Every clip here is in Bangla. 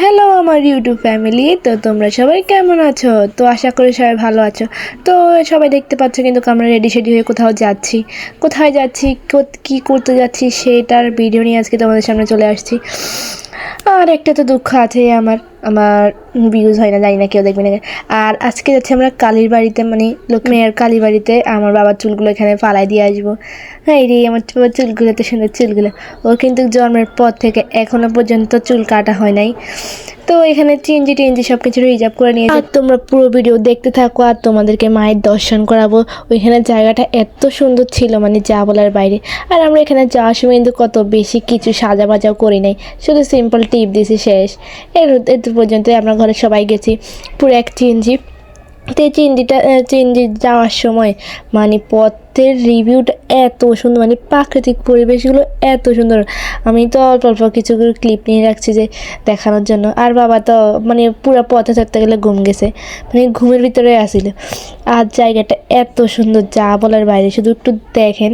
হ্যালো আমার ইউটিউব ফ্যামিলি তো তোমরা সবাই কেমন আছো? তো আশা করি সবাই ভালো আছো। তো সবাই দেখতে পাচ্ছ কিন্তু আমরা রেডি সেডি হয়ে কোথাও যাচ্ছি। কোথায় যাচ্ছি? কো- কি করতে যাচ্ছি সেটার ভিডিও নিয়ে আজকে তোমাদের সামনে চলে আসছি। আর একটা তো দুঃখ আছে আমার আমার ভিউজ হয় না, জানি না কেউ দেখবে না। আর আজকে যাচ্ছি আমরা কালীর বাড়িতে মানে লক্ষ্মীর কালীর বাড়িতে, আমার বাবার চুলগুলো এখানে ফালাই দিয়ে আসব। হ্যাঁ এই রে, আমার বাবার চুলগুলো তো সুন্দর চুলগুলো। ও কিন্তু জন্মের পর থেকে এখনও পর্যন্ত চুল কাটা হয় নাই। তো এখানে চিনজি টিনজি সব কিছু রিজার্ভ করে নিয়ে আর তোমরা পুরো ভিডিও দেখতে থাকো আর তোমাদেরকে মায়ের দর্শন করাবো। ওইখানে জায়গাটা এত সুন্দর ছিল মানে যা বলার বাইরে। আর আমরা এখানে যাওয়ার সময় কিন্তু কত বেশি কিছু সাজা বাজাও করি নাই। শুধু সিম্পল টিপ দিয়েছি শেষ। এর এত পর্যন্ত আমরা ঘরে সবাই গেছি। পুরো এক চিনজি। তো এই চিনজিটা চিনজি যাওয়ার সময় মানে পথের রিভিউটা এত সুন্দর মানে প্রাকৃতিক পরিবেশগুলো এত সুন্দর। আমি তো অল্প অল্প কিছু ক্লিপ নিয়ে রাখছি যে দেখানোর জন্য। আর বাবা তো মানে পুরো পথে চড়তে গেলে ঘুম গেছে মানে ঘুমের ভিতরে আসিল। আর জায়গাটা এত সুন্দর, যা বলার বাইরে, শুধু একটু দেখেন।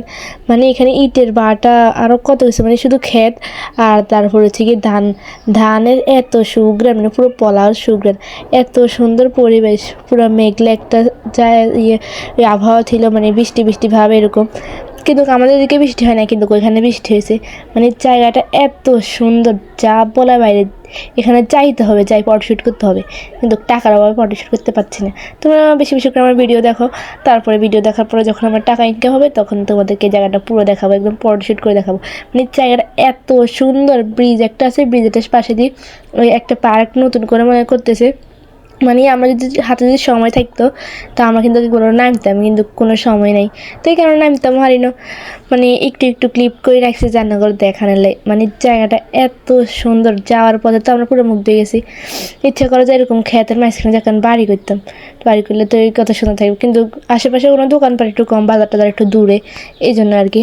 মানে এখানে ইটের বাটা আরও কত কিছু মানে শুধু ক্ষেত, আর তারপর হচ্ছে কি ধান। ধানের এত সুগ্রান মানে পুরো পলার সুগ্রান। এত সুন্দর পরিবেশ, পুরো মেঘলা একটা ইয়ে ইয়ে আবহাওয়া ছিল মানে বৃষ্টি বৃষ্টি ভাব এরকম। কিন্তু আমাদের দিকে বৃষ্টি হয় না, কিন্তু ওইখানে বৃষ্টি হয়েছে। মানে জায়গাটা এত সুন্দর, যা বলা বাইরে এখানে চাইতে হবে, যাই ফটোশ্যুট করতে হবে। কিন্তু টাকার অভাবে ফটোশ্যুট করতে পারছি না। তোমরা বেশি বেশি করে আমার ভিডিও দেখো, তারপরে ভিডিও দেখার পরে যখন আমার টাকা ইনকাম হবে, তখন তোমাদেরকে জায়গাটা পুরো দেখাবো, একদম ফটোশ্যুট করে দেখাবো। মানে জায়গাটা এত সুন্দর ব্রিজ একটা আছে ব্রিজের পাশে দিয়ে ওই একটা পার্ক নতুন করে মনে করতেছে। মানে আমরা যদি হাতে যদি সময় থাকতো, তা আমরা কিন্তু কোনো নামতাম কিন্তু কোনো সময় নেই। তো এই কারণে নামতাম হারি না মানে একটু একটু ক্লিপ করে রাখছি জান্নাগর দেখানোলে মানে জায়গাটা এত সুন্দর, যাওয়ার পথে তো আমরা পুরো মুগ্ধ গেছি। ইচ্ছা করে যে এরকম খেতের মাঝখানে যখন বাড়ি করতাম। বাড়ি করলে তো এই কথা শোনা থাকবে, কিন্তু আশেপাশে কোনো দোকানপাট একটু কম বাজার টাজার একটু দূরে, এই জন্য আর কি।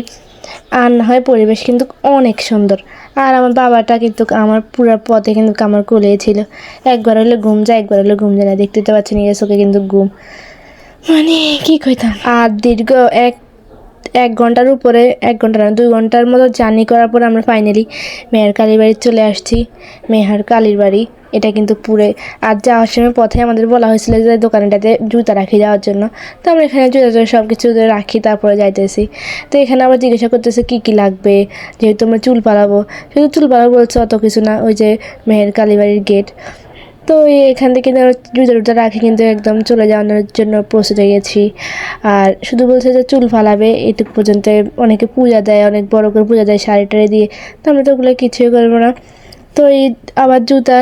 আর না হয় পরিবেশ কিন্তু অনেক সুন্দর। আর আমার বাবাটা কিন্তু আমার পুরো পথে কিন্তু আমার কোলে ছিল। একবার হলে ঘুম যায় একবার হলে ঘুম যায় না। দেখতে তো পাচ্ছেন এই চোখে কিন্তু ঘুম। মানে কী কইতাম? আর দীর্ঘ এক এক ঘণ্টার উপরে এক ঘণ্টা না দুই ঘণ্টার মতো জার্নি করার পর আমরা ফাইনালি মেয়ের কালীর বাড়ি চলে আসছি। মেহার কালীর বাড়ি। এটা কিন্তু পুরে। আর যাওয়ার সময় পথে আমাদের বলা হয়েছিল যে দোকানটাতে জুতা রাখি যাওয়ার জন্য। তো আমরা এখানে জুতা সব কিছু রাখি, তারপরে যাইতেছি। তো এখানে আবার জিজ্ঞাসা করতেছে, কী কী লাগবে? যেহেতু আমরা চুল পালাবো শুধু চুল পালাবো বলছে অত কিছু না, ওই যে মেহের কালীবাড়ির গেট তো এখান থেকে জুতা টুতা রাখি কিন্তু একদম চলে যাওয়ানোর জন্য প্রস্তুত হয়ে গেছি। আর শুধু বলছে যে চুল ফালাবে, এটুকু পর্যন্ত অনেকে পূজা দেয়, অনেক বড় করে পূজা দেয় শাড়ি টাড়ি দিয়ে। তো আমরা তো ওগুলো কিছুই করব না। তো এই আবার জুতা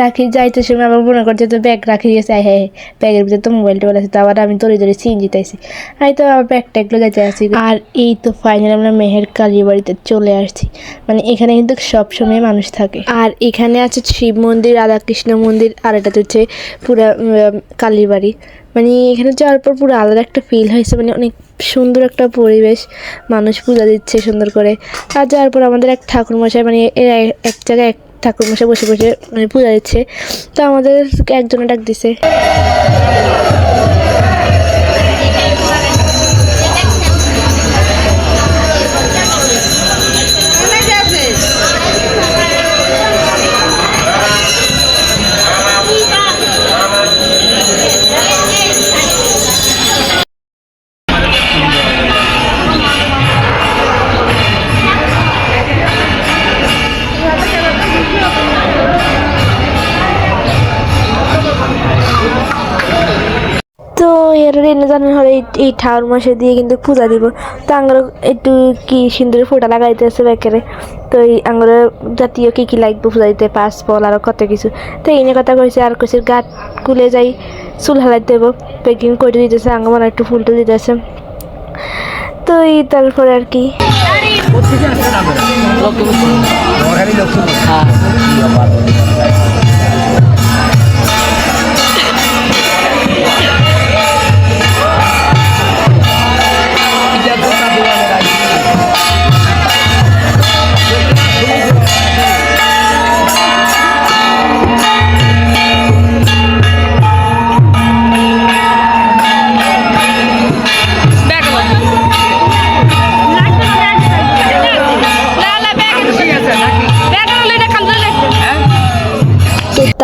রাখি যাইতে সময় আবার মনে করছে তো ব্যাগ রাখি গেছে হ্যাঁ হ্যাঁ ব্যাগের ভিতরে তো মোবাইল টোবাইল আছে তো আবার আমি তরি তরি সিন জিতাইছি আমি তো আবার ব্যাগ ট্যাগগুলো যাইতে আসি। আর এই তো ফাইনাল আমরা মেহের কালীর বাড়িতে চলে আসছি। মানে এখানে কিন্তু সবসময় মানুষ থাকে। আর এখানে আছে শিব মন্দির রাধাকৃষ্ণ মন্দির আর এটা হচ্ছে পুরা উম, কালীর বাড়ি। মানে এখানে যাওয়ার পর পুরো আলাদা একটা ফিল হয়েছে মানে অনেক সুন্দর একটা পরিবেশ। মানুষ পূজা দিচ্ছে সুন্দর করে। আর যাওয়ার পর আমাদের এক ঠাকুর মশাই মানে এরা এক জায়গায় এক ঠাকুর মশাই বসে বসে মানে পূজা দিচ্ছে। তো আমাদের একজনে ডাক দিছে। জানেন হলে এই ঠাউর মাসে দিয়ে কিন্তু পূজা দিব। তো আঙ্গুর একটু কি সুন্দর ফোটা লাগাইতেছে বেকারে। তো এই আঙ্গুর জাতীয় কী কী লাগবে পূজা দিতে পাঁচ ফল আরও কত কিছু। তো এই নিয়ে কথা কইছে আর কইছে গাছ কুলে যাই চুল হালাই দেবো। প্যাকিং করে দিতেছে আঙ্গুর মানে একটু ফুলটা দিতেছে। তো এই তারপরে আর কি। লক্ষ্মী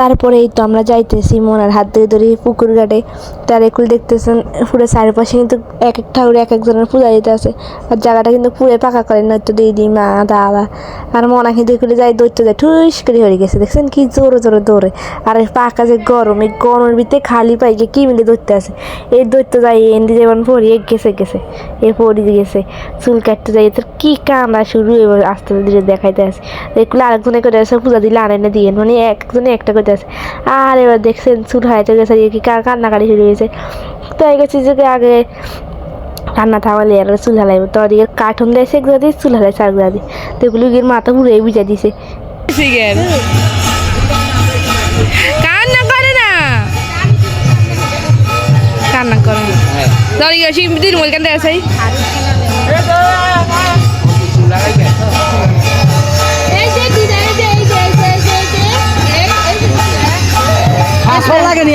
তারপরেই তো আমরা যাইতেছি মনার হাত ধরে ধরে পুকুর ঘাটে। তার একুল দেখতেছেন, পুরো চারিপাশে কিন্তু এক এক ঠাকুর, এক একজনের পূজা দিতে আছে। আর জায়গাটা কিন্তু পুরো পাকা করে নয়তো দিদি, মা, দাদা। আর মনা কিন্তু একুলে যাই দৈত্য যায়, ঠুস করে হয়ে গেছে। দেখছেন কি জোরে জোরে দৌড়ে আর পাকা যে গরম, এই গরমের ভিতরে খালি পাইকে কি মিলে দৈত্য আছে? এই দৈত্য যাই এন্ডি যেমন পড়িয়ে গেছে গেছে। এ পড়ি গেছে। চুল কাটতে যাই তোর কি কান্দা শুরু এবার আস্তে ধীরে দেখাইতে আছে। এগুলো আরেকজনে করে আছে, পূজা দিলে আরেনে দিয়ে। মানে একজনে একটা করতে আছে, আর এবার দেখছেন চুল হাইতে গেছে কা- কান্নাকাটি শুরু হয়েছে তাই গেছি যে আগে কান্না থামালে আর চুল হালাইব। তো ওদিকে কার্টুন দিয়েছে এক জাতি চুল হালাইছে এক জাতি তো এগুলো গিয়ে মাথা ঘুরে বুঝা দিছে। কান্না করে না। কান্না করে না। গেছি দিন মোল কান্দে আছে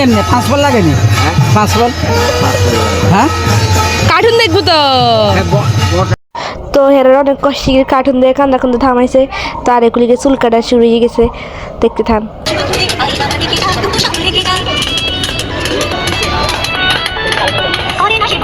এমনি পাঁচ বল লাগেনি পাঁচ বল হ্যাঁ কার্টুন দেখব তো তো হেরার অনেক কষ্ট কার্টুন দেখে কান্দা কান্দা থামাইছে তো আর এগুলিকে চুল কাটা শুরু হয়ে গেছে দেখতে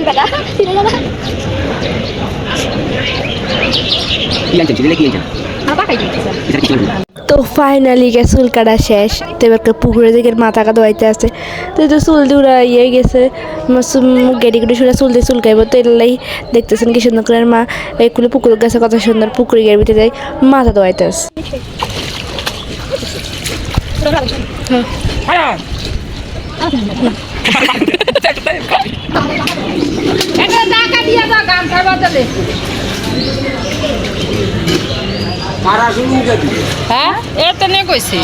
আইন দাদা ফিরে যাবা আমার পাকাই দিতেছে তো ফাইনালি গে চুল কাটা শেষ। তো এবার কে পুকুরে দিকে মাথা কাটা ধোয়াইতে আছে তো তো চুল দিয়ে ইয়ে গেছে গেটি গুটি শুনে চুল দিয়ে চুল কাইব তো এলাই দেখতেছেন কি সুন্দর করে মা এগুলো পুকুর গেছে কত সুন্দর পুকুরে গিয়ে ভিতরে যাই মাথা ধোয়াইতে আছে একটা হ্যাঁ এটা নিয়ে কইছি।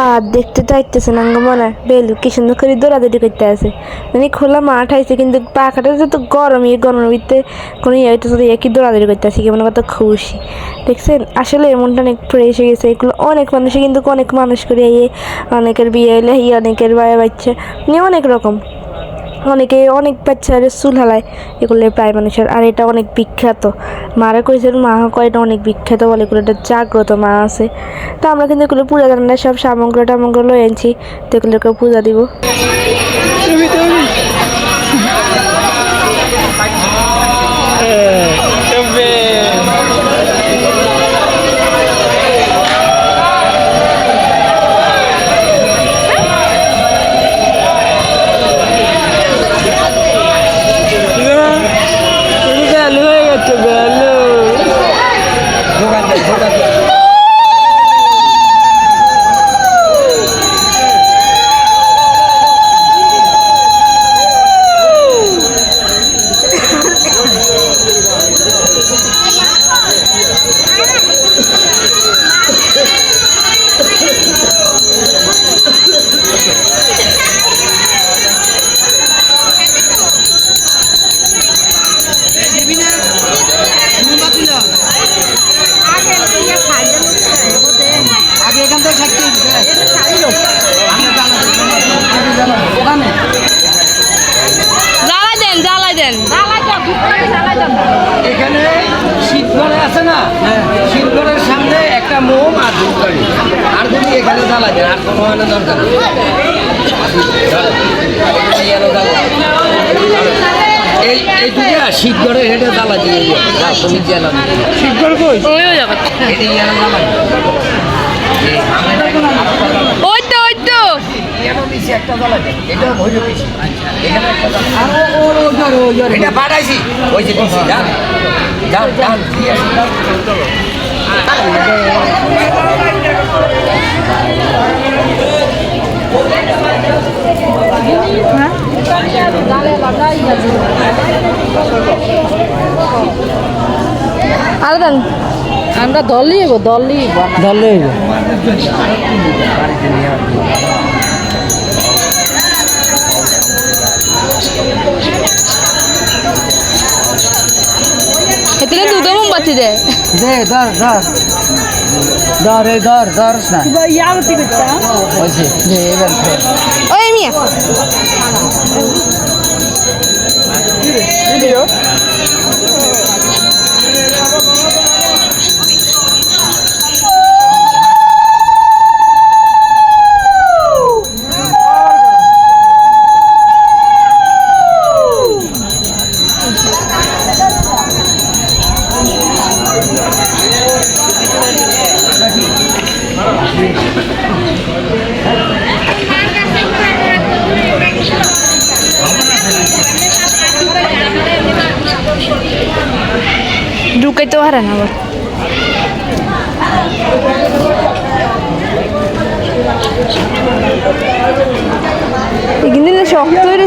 আর দেখতে তো আইতেছে না মনে। বেলু, কি সুন্দর করে দৌড়াদৌড়ি করতে আছে। মানে খোলা মাঠ আইসে কিন্তু পাখাটা তো গরম ইয়ে গরমের ভিতরে কোনো ইয়ে হইতেছে তো কি দৌড়াদৌড়ি করতে আছে, কেমন কত খুশি। দেখছেন, আসলে এমনটা অনেক ফ্রেশ হয়ে গেছে, এগুলো অনেক মানুষে কিন্তু অনেক মানুষ করে ইয়ে অনেকের বিয়ে হইলে ইয়ে অনেকের বায়া বাচ্চা নিয়ে অনেক রকম। অনেকে অনেক বাচ্চার চুল হালায়, এগুলো প্রায় মানুষের। আর এটা অনেক বিখ্যাত। মারা কইছেন মা কয় এটা অনেক বিখ্যাত বলে এগুলো একটা জাগ্রত মা আছে। তো আমরা কিন্তু এগুলো পূজা জানার সব সামগ্রী টামগ্র লয়ে আনছি। তো এগুলোকে পূজা দিব। বেলু দরকার এই এই দুটা শীত হেঁটে জ্বালা দিয়ে দিও। যা তুমি জ্বালা ওইও যাবে এটা এই আমি ওই তো ওই তো একটা জ্বালা দেন। এটাও ভইরো দিছি। একটা জ্বালা আর ওর ওই জ্বরে এটা পাঠাইছি ওই যে দিছি যান যান যান দিয়ে আসি, যান। আলাদা আমরা দলই হইব দলই ধরলে হইবে। এতে দুটো মোমবাতি দে দে ধর ধর ধর এই ধর ধরস না এবার ওই মিয়া পারে না আবার কিন্তু শক্ত হয়ে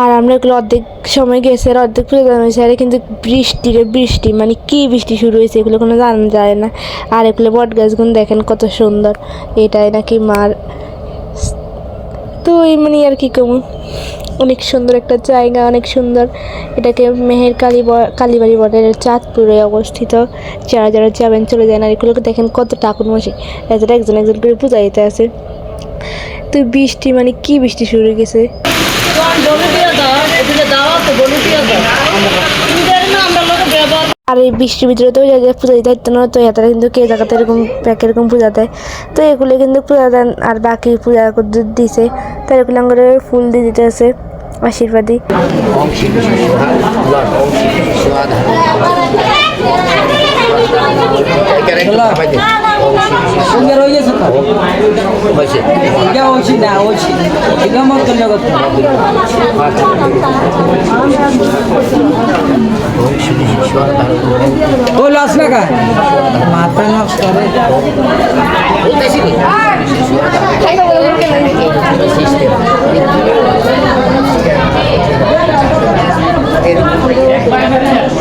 আর আমরা এগুলো অর্ধেক সময় গেছে, আর অর্ধেক প্রয়োজন হয়েছে আর কিন্তু বৃষ্টি রে বৃষ্টি মানে কি বৃষ্টি শুরু হয়েছে এগুলো কোনো জানা যায় না। আর এগুলো বট গাছগুলো দেখেন কত সুন্দর, এটাই নাকি মার। তো এই মানে আর কি কমু, অনেক সুন্দর একটা জায়গা, অনেক সুন্দর। এটাকে মেহের কালী কালীবাড়ি বর্ডার চাঁদপুরে অবস্থিত। যারা যারা যাবেন চলে যায় আর এগুলোকে দেখেন কত টাকুন মাসি একজন একজন করে পূজা দিতে আছে তো বৃষ্টি মানে কি বৃষ্টি শুরু হয়ে গেছে? আর এই বৃষ্টির ভিতরে তো যা পূজা দিতে হতো না তো এতারা কিন্তু কে জায়গাতে এরকম প্যাক এরকম পূজা দেয়? তো এগুলো কিন্তু পূজা দেন আর বাকি পূজা করে দিছে। তো এগুলো করে ফুল দিয়ে দিতে আছে আশীর্বাদী সুন্দর হয়ে গেছে তো। হয়েছে? এটা হয়েছি না হয়েছি। এটা মত জগৎ ও লস লাগা মাথা নষ্ট করে বলতেছি কি? মানুষ আসেনি হ্যাঁ, আপনি ইয়া দেন,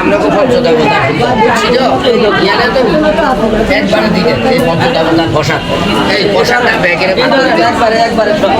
আমরা তো পঞ্চদেবতা তো? ইয়ালে তো একবারে দিকে এই পঞ্চদেবতা বসাত এই বসাটা ব্যাগের একবারে একবারে খুলে।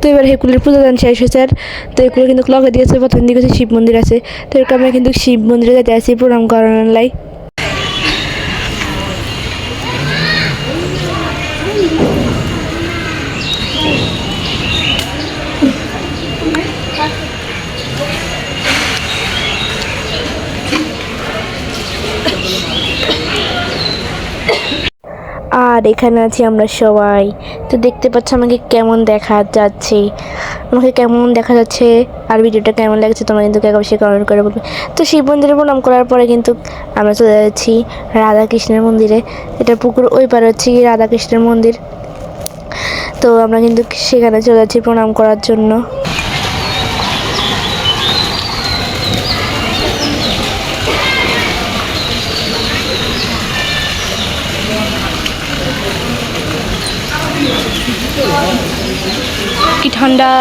তো এবার হেকুলের পূজা দান শেষ হয়েছে আর। তো এগুলো কিন্তু লগে দিয়েছে, প্রথম দিকে শিব মন্দির আছে। তো এরকম আমরা কিন্তু শিব মন্দিরে যেতে আসি, প্রণাম করানোর লাই। আর এখানে আছি আমরা সবাই। তো দেখতে পাচ্ছ আমাকে কেমন দেখা যাচ্ছে। আমাকে কেমন দেখা যাচ্ছে আর ভিডিওটা কেমন লাগছে তোমরা কিন্তু অবশ্যই কমেন্ট করে বলবে। তো শিব মন্দিরে প্রণাম করার পরে কিন্তু আমরা চলে যাচ্ছি রাধাকৃষ্ণের মন্দিরে। এটা পুকুর, ওই পারে হচ্ছে রাধাকৃষ্ণের মন্দির। তো আমরা কিন্তু সেখানে চলে যাচ্ছি প্রণাম করার জন্য। ঠান্ডা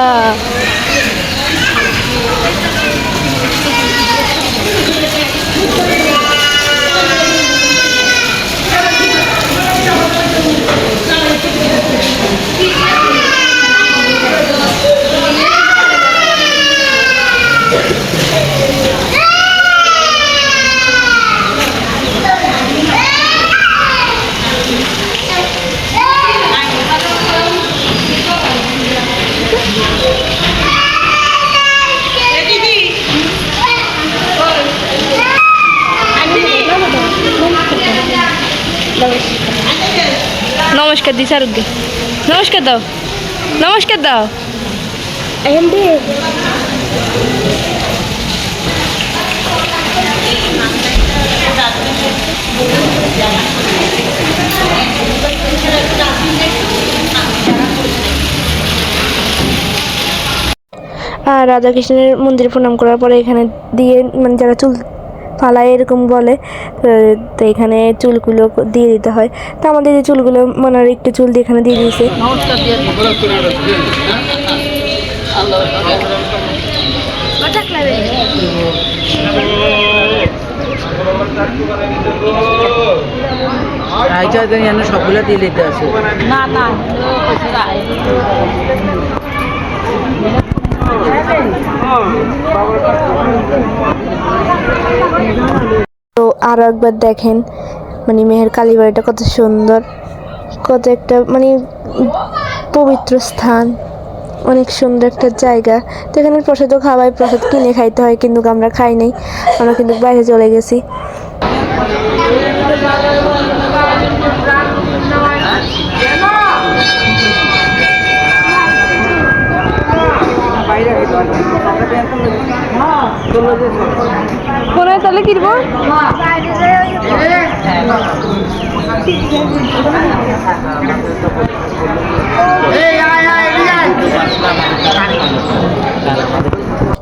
নমস্কার দাও। নমস্কার দাও। আর রাধাকৃষ্ণের মন্দিরে প্রণাম করার পরে এখানে দিয়ে মানে যারা চুল ফালায় এরকম বলে, তো এখানে চুলগুলো দিয়ে দিতে হয়। তো আমাদের যে চুলগুলো, মনে হয় একটু চুল দিয়ে এখানে দিয়ে দিয়েছে। যেন সবগুলা দিয়ে নিতে আছে না না তো আরও একবার দেখেন মানে মেহের কালীবাড়িটা কত সুন্দর, কত একটা মানে পবিত্র স্থান, অনেক সুন্দর একটা জায়গা। তো এখানে প্রসাদও খাওয়াই প্রসাদ কিনে খাইতে হয়, কিন্তু আমরা খাই নাই, আমরা কিন্তু বাইরে চলে গেছি। তাহলে কিনবো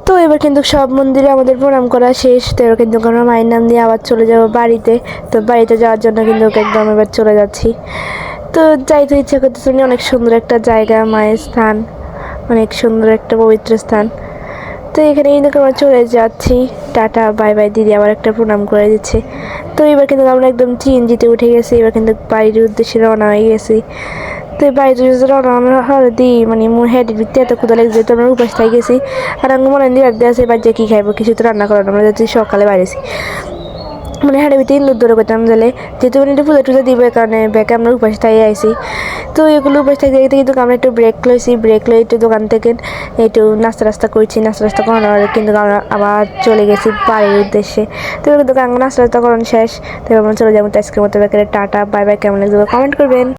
তো এবার কিন্তু সব মন্দিরে আমাদের প্রণাম করা শেষ। তো এবার কিন্তু আমরা মায়ের নাম দিয়ে আবার চলে যাব বাড়িতে। তো বাড়িতে যাওয়ার জন্য কিন্তু একদম এবার চলে যাচ্ছি। তো যাইতে ইচ্ছা করতেছে মানে অনেক সুন্দর একটা জায়গা, মায়ের স্থান, অনেক সুন্দর একটা পবিত্র স্থান। তো এখানে কিন্তু আমরা চলে যাচ্ছি। টাটা, বাই বাই দিদি আবার একটা প্রণাম করে দিচ্ছে। তো এবার কিন্তু আমরা একদম চিএনজিতে উঠে গেছি, এবার কিন্তু বাড়ির উদ্দেশ্যে রওনা হয়ে গেছি। তো বাড়িতে রওনা হওয়ার দিই মানে মোর হেডের ভিতরে এত ক্ষুদা লেগেছে তো আমরা উপাস থাই গেছি। আর আমি মনে রাখতে আছে, বাড়িতে কী খাইবো, কিছু তো রান্না করানো আমরা যাচ্ছি সকালে বাইরেছি মানে হাড়ে ভিতরে ইন্দুর ধরে করতাম তাহলে যেহেতু মানে একটু পুজো টুজো দিবে কারণে ব্যাগে আমরা উপাস থাকিয়ে আইসি তো এগুলো উপাস থাকতে থাকতে কিন্তু আমরা একটু ব্রেক লইছি ব্রেক লই একটু দোকান থেকে একটু নাস্তা রাস্তা করছি, নাস্তা রাস্তা করানোর কিন্তু আমরা আবার চলে গেছি বাড়ির উদ্দেশ্যে। তো দোকান, নাস্তা রাস্তা করানো শেষ। তো আমরা চলে যাব আজকের মতো ব্যাগের টাটা বাই বাই কেমন লাগবে কমেন্ট করবেন।